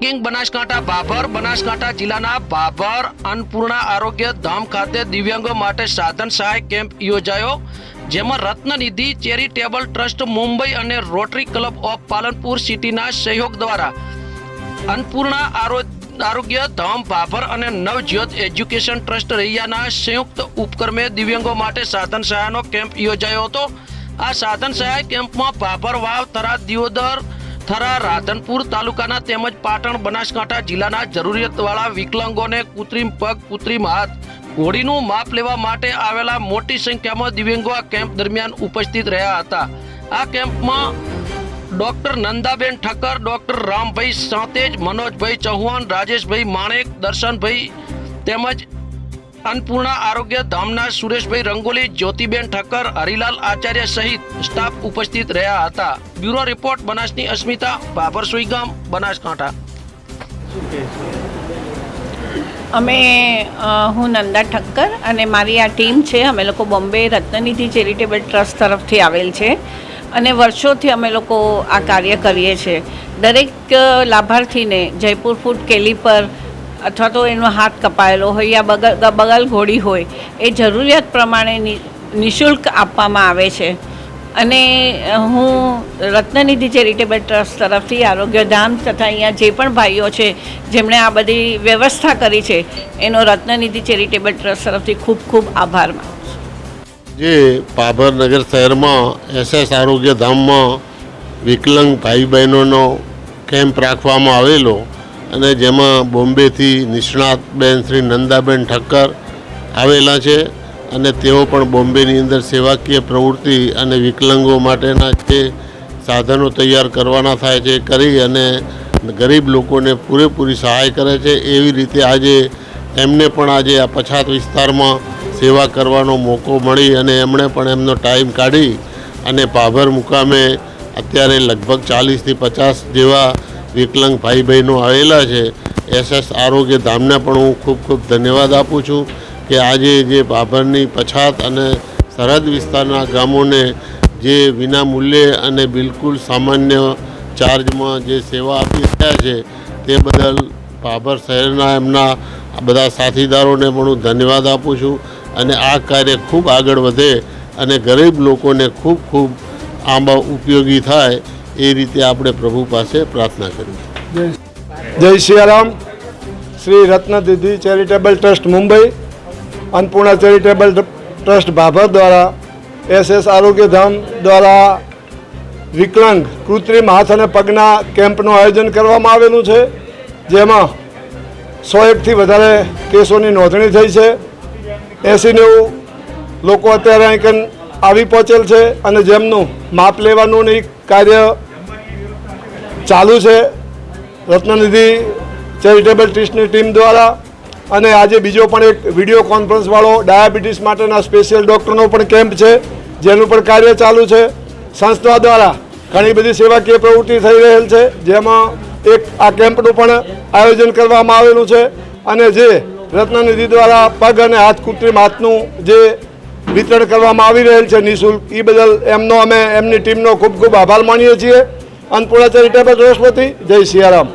King Banaskantha Bhabhar Banaskantha જિલ્લાના ભાભર અન્નપૂર્ણા આરોગ્ય ધામ ખાતે દિવ્યાંગો માટે સાધન સહાય કેમ્પ યોજાયો, જેમાં રત્નનિધિ, ચેરિટેબલ ટ્રસ્ટ, મુંબઈ અને રોટરી ક્લબ ઓફ પાલનપુર સિટીના સહયોગ દ્વારા અન્નપૂર્ણા આરોગ્ય ધામ ભાભર અને નવજ્યોત એજ્યુકેશન ટ્રસ્ટ રૈયાના સંયુક્ત ઉપક્રમે દિવ્યાંગો માટે સાધન સહાયનો કેમ્પ યોજાયો હતો. આ સાધન સહાય કેમ્પમાં ભાભર વાવ થરા દિયોદર થરા રાધનપુર તાલુકાના તેમજ પાટણ, બનાસકાંઠા જિલ્લાના જરૂરિયાતવાળા વિકલાંગોને કૃત્રિમ પગ, કૃત્રિમ હાથ, ઘોડીનું માપ લેવા માટે આવેલા મોટી સંખ્યામાં દિવ્યાંગો આ કેમ્પ દરમિયાન ઉપસ્થિત રહ્યા હતા. આ કેમ્પમાં ડોક્ટર નંદાબેન ઠક્કર, ડોક્ટર રામભાઈ સાંતેજ, મનોજભાઈ ચૌહાણ, રાજેશભાઈ માણેક, દર્શનભાઈ તેમજ અન્નપૂર્ણા આરોગ્ય ધામના સુરેશભાઈ રંગોલી, જ્યોતિબેન ઠક્કર, હરિલાલ આચાર્ય સહિત સ્ટાફ ઉપસ્થિત રહ્યા હતા. બ્યુરો રિપોર્ટ, બનાસની અસ્મિતા, બાબર સુઈગામ, બનાસકાંઠા. અમે હું નંદા ઠક્કર અને મારી આ ટીમ છે. અમે લોકો બોમ્બે રત્નનિધિ ચેરિટેબલ ટ્રસ્ટ તરફથી આવેલ છે અને વર્ષોથી અમે લોકો આ કાર્ય કરીએ છીએ. દરેક લાભાર્થીને જયપુર ફૂડ કેલી પર અથવા તો એનો હાથ કપાયેલો હોય યા બગલ બગલ ઘોડી હોય, એ જરૂરિયાત પ્રમાણે નિઃશુલ્ક આપવામાં આવે છે. અને હું રત્નનિધિ ચેરિટેબલ ટ્રસ્ટ તરફથી આરોગ્યધામ તથા અહીંયા જે પણ ભાઈઓ છે, જેમણે આ બધી વ્યવસ્થા કરી છે, એનો રત્નનિધિ ચેરિટેબલ ટ્રસ્ટ તરફથી ખૂબ ખૂબ આભાર માનું જે પાભરનગર શહેરમાં એસએસ આરોગ્ય ધામમાં વિકલાંગ ભાઈ બહેનોનો કેમ્પ રાખવામાં આવેલો અને જેમાં બોમ્બેથી નિષ્ણાતબેન શ્રી નંદાબેન ઠક્કર આવેલા છે અને તેઓ પણ બોમ્બેની અંદર સેવાકીય પ્રવૃત્તિ અને વિકલાંગો માટેના જે સાધનો તૈયાર કરવાના થાય છે, કરી અને ગરીબ લોકોને પૂરેપૂરી સહાય કરે છે, એવી રીતે આજે એમને પણ આજે આ પછાત વિસ્તારમાં સેવા કરવાનો મોકો મળી અને એમણે પણ એમનો ટાઈમ કાઢી અને પાભર મુકામે અત્યારે લગભગ ચાલીસથી પચાસ જેવા વિકલાંગ ભાઈ બહેનો આવેલા છે, એસએસ આરોગ્ય ધામને પણ હું ખૂબ ખૂબ ધન્યવાદ આપું છું કે આજે જે બાભરની પછાત અને સરહદ વિસ્તારના ગામોને જે વિના મૂલ્યે અને બિલકુલ સામાન્ય ચાર્જમાં જે સેવા આપી રહ્યા છે, તે બદલ બાભર શહેરના એમના બધા સાથીદારોને પણ હું ધન્યવાદ આપું છું અને આ કાર્ય ખૂબ આગળ વધે અને ગરીબ લોકોને ખૂબ ખૂબ આમાં ઉપયોગી થાય એ રીતે આપણે પ્રભુ પાસે પ્રાર્થના કરીએ જય Siyaram Shri Ratnadidhi charitable trust Mumbai, Annapurna charitable trust Bhabhar દ્વારા એસ એસ આરોગ્યધામ દ્વારા વિકલાંગ કૃત્રિમ હાથ અને પગના કેમ્પનું આયોજન કરવામાં આવેલું છે, જેમાં સો એકથી વધારે કેસોની નોંધણી થઈ છે. એંસી નેવું લોકો અત્યારે અહીં આવી પહોંચેલ છે અને જેમનું માપ લેવાનું ને કાર્ય ચાલુ છે. રત્નનિધિ ચેરિટેબલ ટ્રસ્ટની ટીમ દ્વારા અને આજે બીજો પણ એક વીડિયો કોન્ફરન્સવાળો ડાયાબિટીસ માટેના સ્પેશિયલ ડૉક્ટરનો પણ કેમ્પ છે, જેનું પણ કાર્ય ચાલુ છે. સંસ્થા દ્વારા ઘણી બધી સેવાકીય પ્રવૃત્તિ થઈ રહેલ છે, જેમાં એક આ કેમ્પનું પણ આયોજન કરવામાં આવેલું છે અને જે રત્નનિધિ દ્વારા પગ અને હાથ કૃત્રિમ હાથનું જે વિતરણ કરવામાં આવી રહેલ છે નિઃશુલ્ક એ બદલ એમનો અમે, એમની ટીમનો ખૂબ ખૂબ આભાર માનીએ છીએ. અન્નપૂર્ણા ચેરિટેબલ ટ્રસ્ટ જય સિયારામ.